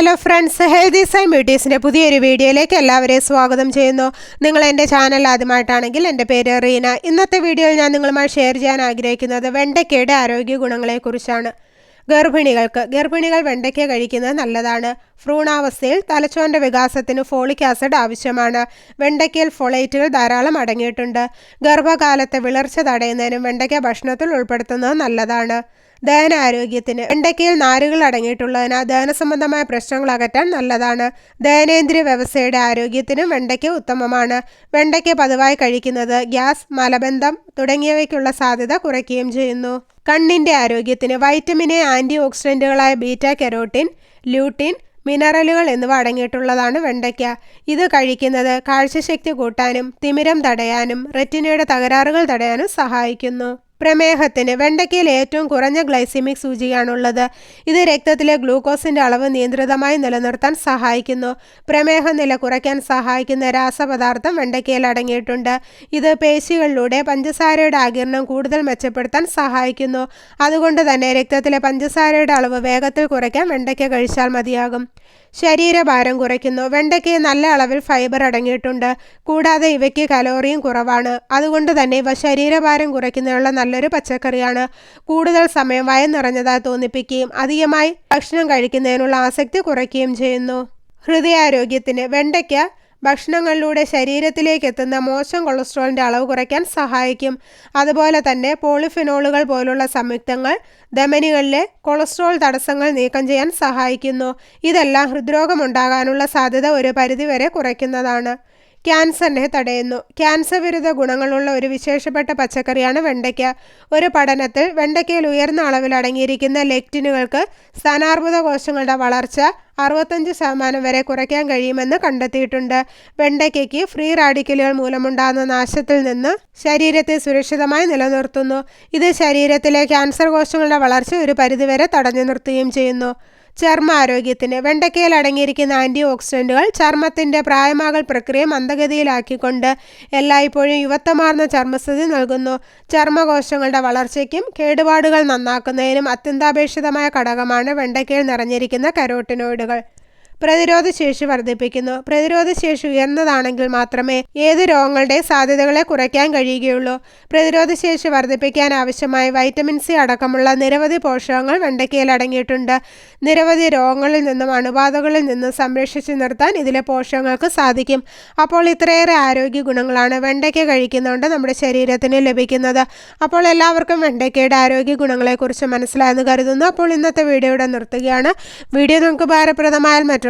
Hello friends healthy sign ബ്യൂട്ടീസിന്റെ പുതിയൊരു വീഡിയോയിലേക്ക് എല്ലാവരെയും സ്വാഗതം ചെയ്യുന്നു. നിങ്ങൾ എന്റെ ചാനൽ ആദ്യമായിട്ടാണെങ്കിൽ എന്റെ പേര് റീന. ഇന്നത്തെ വീഡിയോയിൽ ഞാൻ നിങ്ങളുമായി ഷെയർ ചെയ്യാൻ ആഗ്രഹിക്കുന്നത് വെണ്ടയ്ക്കയുടെ ആരോഗ്യ ഗുണങ്ങളെക്കുറിച്ചാണ്. ഗർഭിണികൾക്ക് ഗർഭിണികൾ വെണ്ടയ്ക്ക കഴിക്കുന്നത് നല്ലതാണ്. ഭ്രൂണാവസ്ഥയിൽ തലച്ചോറിന്റെ വികാസത്തിന് ഫോളിക് ആസിഡ് ആവശ്യമാണ്. വെണ്ടയ്ക്കയിൽ ഫോളേറ്റുകൾ ധാരാളം അടങ്ങിയിട്ടുണ്ട്. ഗർഭകാലത്തെ വിളർച്ച തടയുന്നതിനും വെണ്ടയ്ക്ക ഭക്ഷണത്തിൽ ഉൾപ്പെടുത്തുന്നത് നല്ലതാണ്. ദഹനാരോഗ്യത്തിന് വെണ്ടയ്ക്കയിൽ നാരുകൾ അടങ്ങിയിട്ടുള്ളതിനാൽ ദഹന സംബന്ധമായ പ്രശ്നങ്ങൾ അകറ്റാൻ നല്ലതാണ്. ദഹനേന്ദ്രിയ വ്യവസ്ഥയുടെ ആരോഗ്യത്തിനും വെണ്ടയ്ക്ക ഉത്തമമാണ്. വെണ്ടയ്ക്ക പതിവായി കഴിക്കുന്നത് ഗ്യാസ് മലബന്ധം തുടങ്ങിയവയ്ക്കുള്ള സാധ്യത കുറയ്ക്കുകയും ചെയ്യുന്നു. കണ്ണിന്റെ ആരോഗ്യത്തിന് വൈറ്റമിൻ എ ആന്റി ഓക്സിഡന്റുകളായ ബീറ്റ കെരോട്ടിൻ ല്യൂട്ടിൻ മിനറലുകൾ എന്നിവ അടങ്ങിയിട്ടുള്ളതാണ് വെണ്ടയ്ക്ക. ഇത് കഴിക്കുന്നത് കാഴ്ചശക്തി കൂട്ടാനും തിമിരം തടയാനും റെറ്റിനയുടെ തകരാറുകൾ തടയാനും സഹായിക്കുന്നു. പ്രമേഹത്തിന് വെണ്ടയ്ക്കയിൽ ഏറ്റവും കുറഞ്ഞ ഗ്ലൈസിമിക് സൂചികയാണുള്ളത് ഇത് രക്തത്തിലെ ഗ്ലൂക്കോസിന്റെ അളവ് നിയന്ത്രിതമായി നിലനിർത്താൻ സഹായിക്കുന്നു. പ്രമേഹ നില കുറയ്ക്കാൻ സഹായിക്കുന്ന രാസപദാർത്ഥം വെണ്ടയ്ക്കയിൽ അടങ്ങിയിട്ടുണ്ട്. ഇത് പേശികളിലൂടെ പഞ്ചസാരയുടെ ആകിരണം കൂടുതൽ മെച്ചപ്പെടുത്താൻ സഹായിക്കുന്നു. അതുകൊണ്ട് തന്നെ രക്തത്തിലെ പഞ്ചസാരയുടെ അളവ് വേഗത്തിൽ കുറയ്ക്കാൻ വെണ്ടയ്ക്ക കഴിച്ചാൽ മതിയാകും. ശരീരഭാരം കുറയ്ക്കുന്നു. വെണ്ടയ്ക്ക് നല്ല അളവിൽ ഫൈബർ അടങ്ങിയിട്ടുണ്ട്. കൂടാതെ ഇവയ്ക്ക് കലോറിയും കുറവാണ്. അതുകൊണ്ട് തന്നെ ഇവ ശരീരഭാരം കുറയ്ക്കുന്നതിനുള്ള നല്ലൊരു പച്ചക്കറിയാണ്. കൂടുതൽ സമയം വയം നിറഞ്ഞതായി തോന്നിപ്പിക്കുകയും അധികമായി ഭക്ഷണം കഴിക്കുന്നതിനുള്ള ആസക്തി കുറയ്ക്കുകയും ചെയ്യുന്നു. ഹൃദയാരോഗ്യത്തിന് വെണ്ടയ്ക്ക ഭക്ഷണങ്ങളിലൂടെ ശരീരത്തിലേക്ക് എത്തുന്ന മോശം കൊളസ്ട്രോളിന്റെ അളവ് കുറയ്ക്കാൻ സഹായിക്കും. അതുപോലെ തന്നെ പോളിഫിനോളുകൾ പോലുള്ള സംയുക്തങ്ങൾ ധമനികളിലെ കൊളസ്ട്രോൾ തടസ്സങ്ങൾ നീക്കം ചെയ്യാൻ സഹായിക്കുന്നു. ഇതെല്ലാം ഹൃദ്രോഗമുണ്ടാകാനുള്ള സാധ്യത ഒരു പരിധിവരെ കുറയ്ക്കുന്നതാണ്. ക്യാൻസറിനെ തടയുന്നു. ക്യാൻസർ വിരുദ്ധ ഗുണങ്ങളുള്ള ഒരു വിശേഷപ്പെട്ട പച്ചക്കറിയാണ് വെണ്ടയ്ക്ക. ഒരു പഠനത്തിൽ വെണ്ടയ്ക്കയിൽ ഉയർന്ന അളവിൽ അടങ്ങിയിരിക്കുന്ന ലെക്റ്റിനുകൾക്ക് സ്ഥാനാർബുദ കോശങ്ങളുടെ വളർച്ച അറുപത്തഞ്ച് ശതമാനം വരെ കുറയ്ക്കാൻ കഴിയുമെന്ന് കണ്ടെത്തിയിട്ടുണ്ട്. വെണ്ടയ്ക്കയ്ക്ക് ഫ്രീ റാഡിക്കലുകൾ മൂലമുണ്ടാകുന്ന നാശത്തിൽ നിന്ന് ശരീരത്തെ സുരക്ഷിതമായി നിലനിർത്തുന്നു. ഇത് ശരീരത്തിലെ ക്യാൻസർ കോശങ്ങളുടെ വളർച്ച ഒരു പരിധിവരെ തടഞ്ഞു നിർത്തുകയും ചെയ്യുന്നു. ചർമ്മ ആരോഗ്യത്തിന് വെണ്ടയ്ക്കയിൽ അടങ്ങിയിരിക്കുന്ന ആന്റി ഓക്സിഡന്റുകൾ ചർമ്മത്തിന്റെ പ്രായമാകൽ പ്രക്രിയ മന്ദഗതിയിലാക്കിക്കൊണ്ട് എല്ലായ്പ്പോഴും യുവത്വമാർന്ന ചർമ്മസ്ഥിതി നൽകുന്നു. ചർമ്മകോശങ്ങളുടെ വളർച്ചയ്ക്കും കേടുപാടുകൾ നന്നാക്കുന്നതിനും അത്യന്താപേക്ഷിതമായ ഘടകമാണ് വെണ്ടയ്ക്കയിൽ നിറഞ്ഞിരിക്കുന്ന കരോട്ടിനോയിഡുകൾ. പ്രതിരോധശേഷി വർദ്ധിപ്പിക്കുന്നു. പ്രതിരോധശേഷി ഉയർന്നതാണെങ്കിൽ മാത്രമേ ഏത് രോഗങ്ങളുടെ സാധ്യതകളെ കുറയ്ക്കാൻ കഴിയുകയുള്ളൂ. പ്രതിരോധശേഷി വർദ്ധിപ്പിക്കാൻ ആവശ്യമായ വൈറ്റമിൻ സി അടക്കമുള്ള നിരവധി പോഷകങ്ങൾ വെണ്ടയ്ക്കയിൽ അടങ്ങിയിട്ടുണ്ട്. നിരവധി രോഗങ്ങളിൽ നിന്നും അണുബാധകളിൽ നിന്നും സംരക്ഷിച്ചു നിർത്താൻ ഇതിലെ പോഷകങ്ങൾക്ക് സാധിക്കും. അപ്പോൾ ഇത്രയേറെ ആരോഗ്യ ഗുണങ്ങളാണ് വെണ്ടയ്ക്ക കഴിക്കുന്നതുകൊണ്ട് നമ്മുടെ ശരീരത്തിന് ലഭിക്കുന്നത്. അപ്പോൾ എല്ലാവർക്കും വെണ്ടയ്ക്കയുടെ ആരോഗ്യ ഗുണങ്ങളെക്കുറിച്ച് മനസ്സിലായെന്ന് കരുതുന്നു. അപ്പോൾ ഇന്നത്തെ വീഡിയോ വീഡിയോയുടെ നിർത്തുകയാണ്. വീഡിയോ നമുക്ക് ഭാരപ്രദമായാൽ മറ്റുള്ള